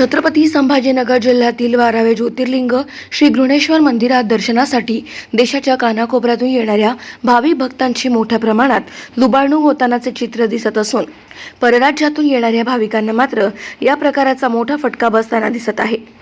छत्रपती संभाजीनगर जिल्ह्यातील बारावे ज्योतिर्लिंग श्री घृणेश्वर मंदिरात दर्शनासाठी देशाच्या कानाकोपऱ्यातून येणाऱ्या भावी भक्तांची मोठ्या प्रमाणात लुबाडणूक होतानाचे चित्र दिसत असून परराज्यातून येणाऱ्या भाविकांना मात्र या प्रकाराचा मोठा फटका बसताना दिसत आहे.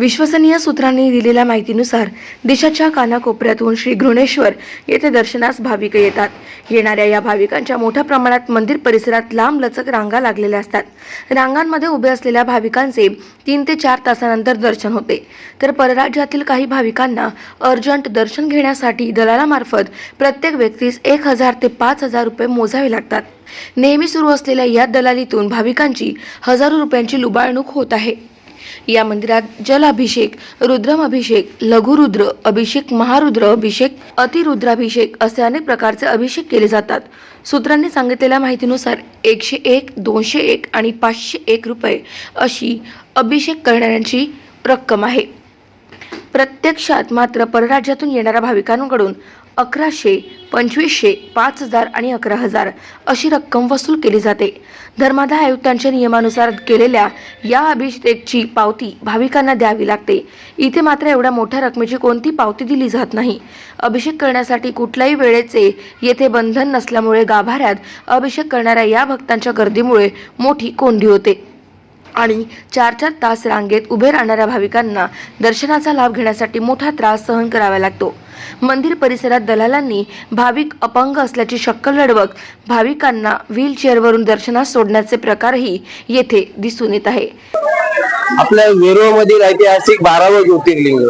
विश्वसनीय सूत्रांनी दिलेल्या माहितीनुसार देशाच्या कानाकोपऱ्यातून श्री घृणेश्वर येथे दर्शनास भाविक येतात. येणाऱ्या या भाविकांच्या मोठ्या प्रमाणात मंदिर परिसरात लांब लचक रांगा लागलेल्या असतात. रांगांमध्ये उभे असलेल्या भाविकांचे तीन ते चार तासानंतर दर्शन होते. तर परराज्यातील काही भाविकांना अर्जंट दर्शन घेण्यासाठी दलालामार्फत प्रत्येक व्यक्तीस एक हजार ते पाच हजार रुपये मोजावे लागतात. नेहमी सुरू असलेल्या या दलालीतून भाविकांची हजारो रुपयांची लुबाळणूक होत आहे. या मंदिरात जल अभिषेक रुद्रम अभिषेक लघुरुद्र अभिषेक महारुद्र अभिषेक अतिरुद्राभिषेक असे अनेक प्रकारचे अभिषेक केले जातात. सूत्रांनी सांगितलेल्या माहितीनुसार एकशे एक दोनशे एक आणि पाचशे एक रुपये अशी अभिषेक करणाऱ्यांची रक्कम आहे. प्रत्यक्षात मात्र परराज्यातून येणाऱ्या भाविकांकडून अकराशे पंचवीसशे पाच हजार आणि अकरा हजार अशी रक्कम वसूल केली जाते. धर्मादाय आयुक्तांच्या नियमानुसार केलेल्या या अभिषेकची पावती भाविकांना द्यावी लागते. इथे मात्र एवढ्या मोठ्या रकमेची कोणती पावती दिली जात नाही. अभिषेक करण्यासाठी कुठल्याही वेळेचे येथे बंधन नसल्यामुळे गाभाऱ्यात अभिषेक करणाऱ्या या भक्तांच्या गर्दीमुळे मोठी कोंडी होते. आणि चार चार तास रांगेत उभे राहणाऱ्या भाविकांना दर्शनाचा लाभ घेण्यासाठी मोठा त्रास सहन करावा लागतो. मंदिर परिसरात दलालांनी भाविक अपंग असल्याची शक्कल लढवत भाविकांना व्हीलचेअरवरून दर्शनास सोडण्याचे प्रकारही येथे दिसून येत आहे. आपल्या वेरूळमधील ऐतिहासिक बारावं ज्योतिर्लिंग.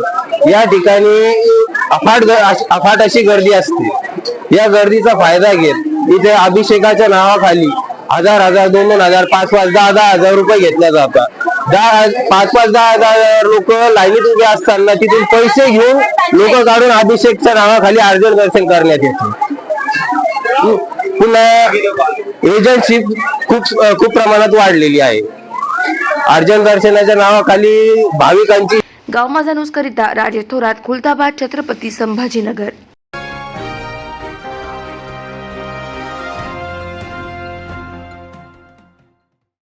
या ठिकाणी अफाट अफाट अशी गर्दी असते. या गर्दीचा फायदा घेत इथे अभिषेकाच्या नावाखाली हजार हजार दोन दोन हजार पाच पाच दहा दहा हजार रुपये घेतला जातात. दहा पाच पाच दहा हजार लोक लाईनीत उभे असताना तिथून पैसे घेऊन लोक काढून अभिषेकच्या नावाखाली अर्जन दर्शन करण्यात येते. पुन्हा एजंटशिप खूप खूप प्रमाणात वाढलेली आहे. अर्जन दर्शनाच्या नावाखाली भाविकांची गाव माझा न्यूज करिता राजेश थोरात खुलताबाद छत्रपती संभाजीनगर.